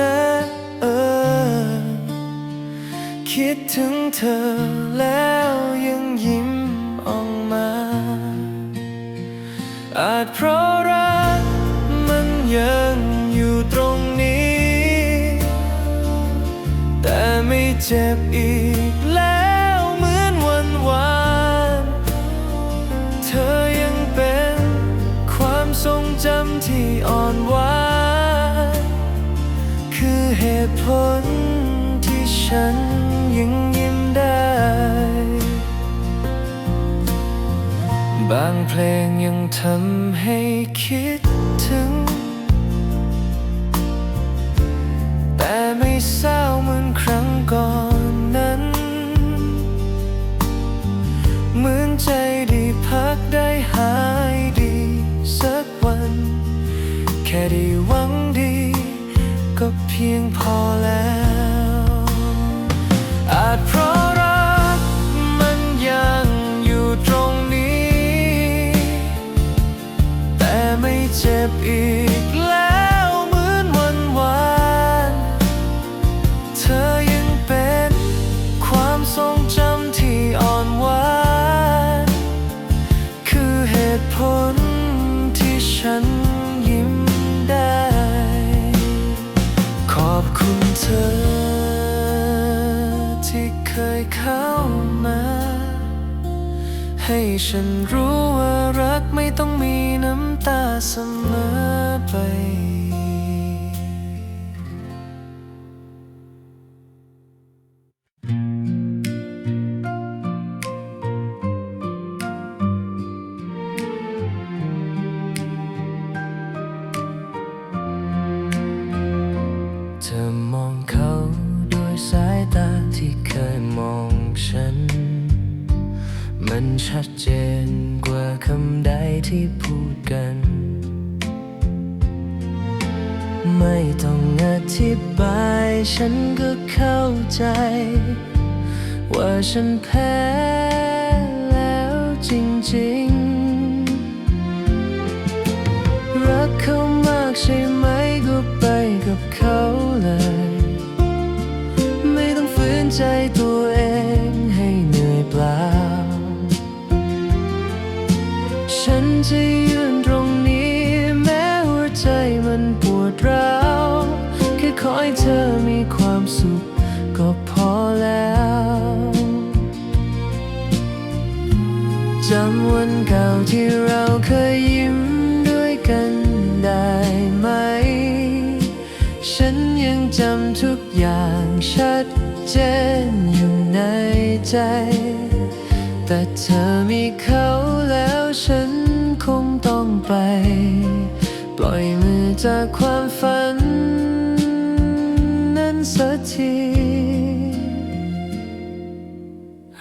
นะเออ คิดถึงเธอแล้วยังยิ้มออกมา อาจเพราะรักมันยังอยู่ตรงนี้ แต่ไม่เจ็บอีก ลที่ฉันยังยิ้มได้ บางเพลงยังทำให้คิดถึง แต่ไม่เศร้าเหมือนครั้งก่อนนั้น เหมือนใจได้พักได้หายดีสักวัน แค่ได้หวัง พียงพอแล้ว อาจเพราะรักมันยังอยู่ตรงนี้ แต่ไม่เจ็บอีกแล้วเหมือนวันวานเธอยังเป็นความทรงจำที่อ่อนหวาน คือเหตุผล ฉันรู้ว่ารักไม่ต้องมีน้ำตาเสมอไป ที่พูดกัน ไม่ต้องอธิบาย ฉันก็เข้าใจ ว่าฉันแพ้ จำวันเก่าที่เราเคยยิ้มด้วยกันได้ไหม ฉันยังจำทุกอย่างชัดเจนอยู่ในใจ แต่เธอมีเขาแล้วฉันคงต้องไป ปล่อยมือจากความฝัน นั้นสักที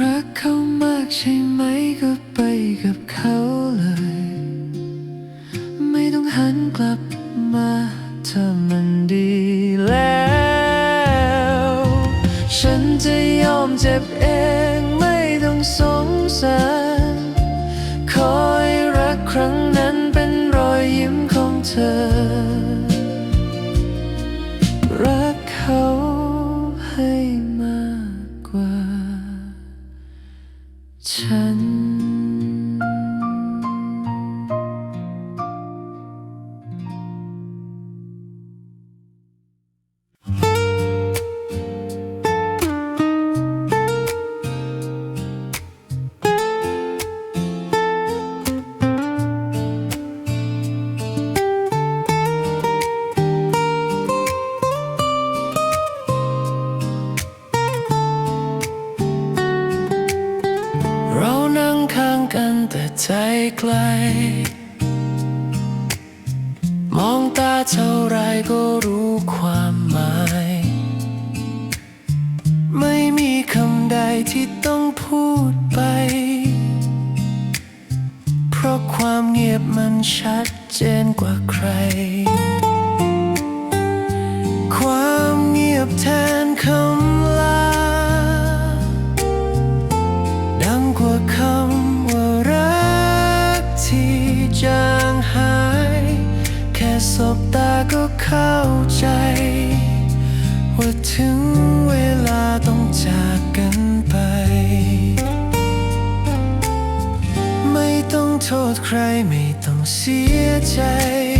รักเขามากใช่ไหมก็ ไกล มองตาเท่าไรก็รู้ความ ใจ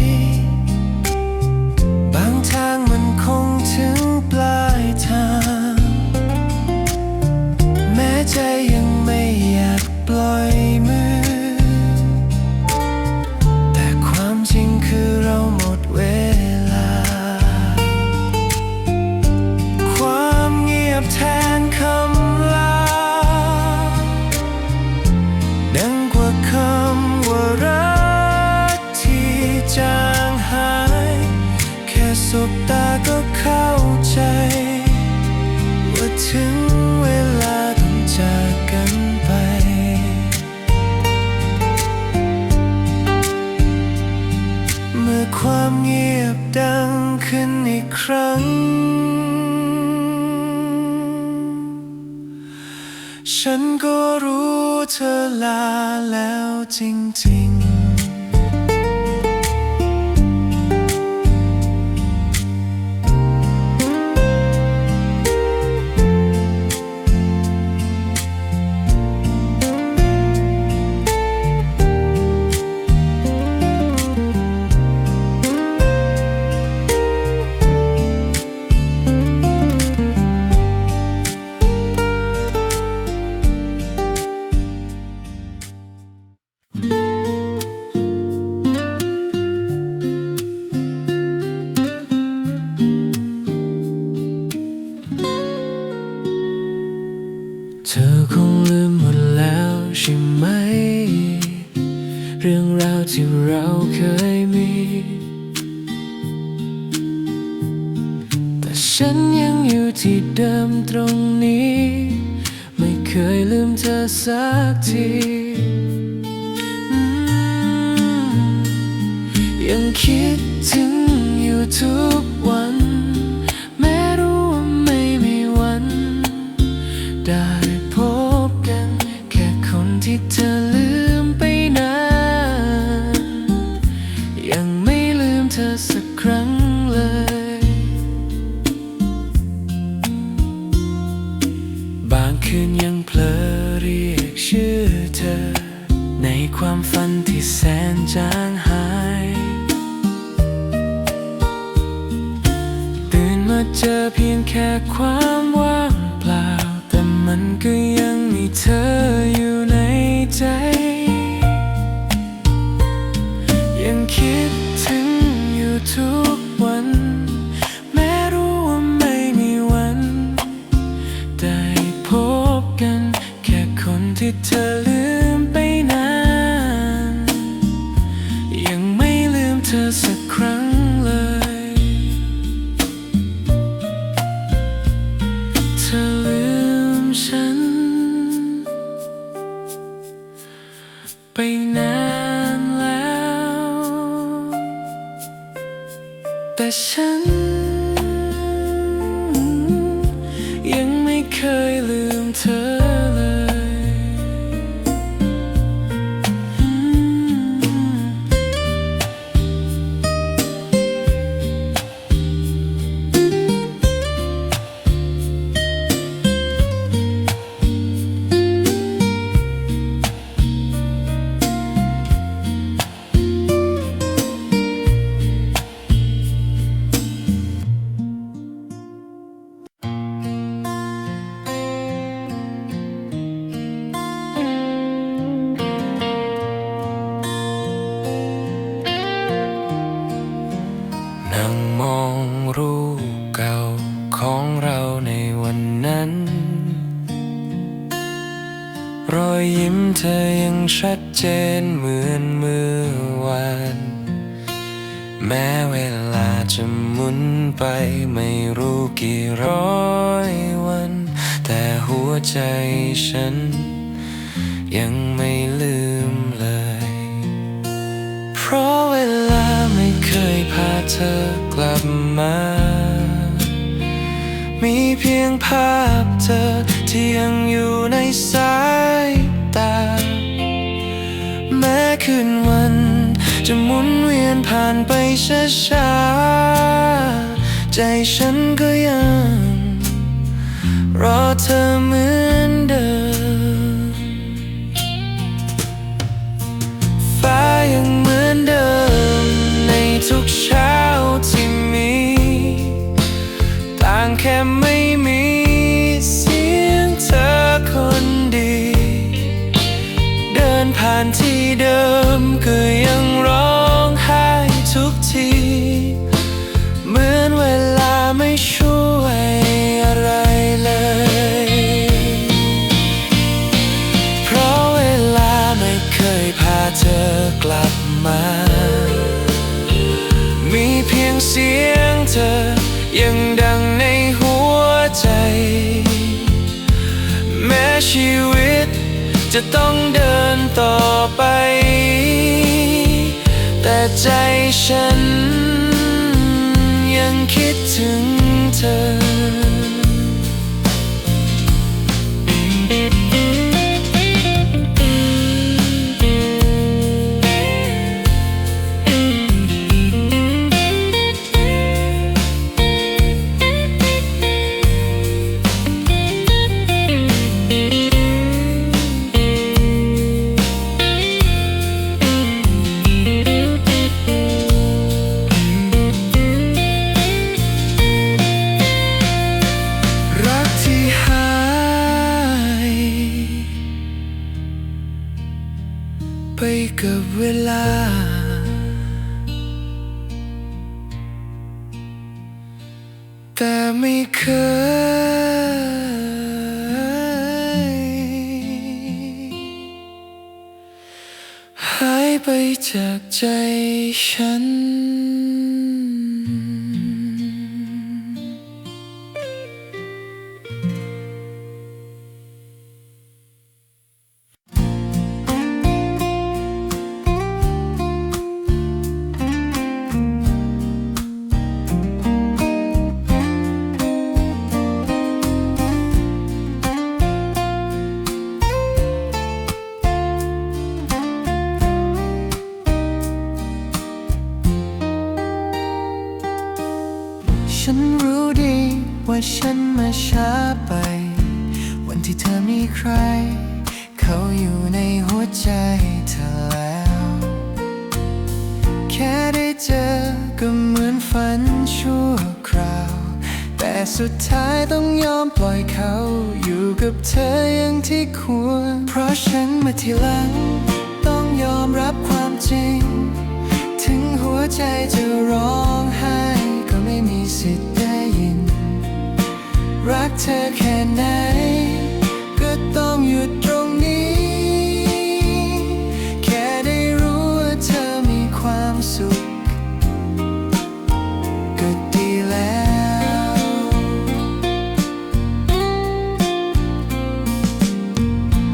แล้วจริงๆ เธอสักที ยังคิดถึงอยู่ทุกวัน แม้รู้ว่าไม่มีวัน ได้พบกันแค่คนที่เธอลืมไปนาน ยังไม่ลืมเธอสักครั้งเลยบางคืนยังเผลอ ชื่อเธอ ในความฝันที่แสนจางหาย ตื่นมาเจอเพียงแค่ความว่างเปล่า แต่มันก็ยังมีเธออยู่ เคยลืมเธอ แม้เวลาจะหมุนไปไม่รู้กี่ร้อยวัน แต่หัวใจฉัน ยังไม่ลืมเลย เพราะเวลาไม่เคยพาเธอกลับมา มีเพียงภาพเธอที่ยังอยู่ในสายตา แม้คืนวันจะหมุน เวียนผ่านไปช้าๆ ใจฉันก็ยัง รอเธอเหมือนเดิม ฟ้ายังเหมือนเดิม ในทุกเช้าที่มี ต่างแค่ไม่มีเสียงเธอคนดี เดินผ่านที่เดิมก็ยังรอ จะต้องเดินต่อไป แต่ใจฉันยังคิดถึงเธอ จากใจฉัน ว่าฉันมาช้าไป วันที่เธอมีใคร เขาอยู่ในหัวใจเธอแล้ว แค่ได้เจอก็เหมือนฝันชั่วคราว แต่สุดท้ายต้องยอมปล่อยเขาอยู่กับเธออย่างที่ควร เพราะฉันมาทีหลัง ต้องยอมรับความจริง ถึงหัวใจจะร้องไห้ก็ไม่มีสิทธิ์ รักเธอแค่ไหน ก็ต้องหยุดตรงนี้ แค่ได้รู้ว่าเธอมีความสุข ก็ดีแล้ว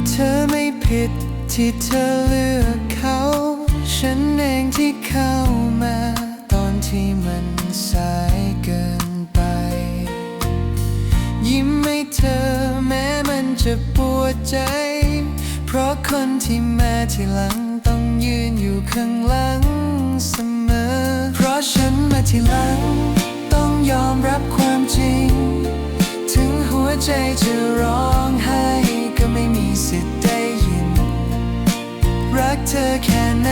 เธอไม่ผิดที่เธอ ที่แม่ที่หลังต้องยืนอยู่ข้างหลังเสมอ เพราะฉันมาที่หลัง ต้องยอมรับความจริง ถึงหัวใจจะร้องไห้ก็ไม่มีสิทธิ์ได้ยิน รักเธอแค่ไหน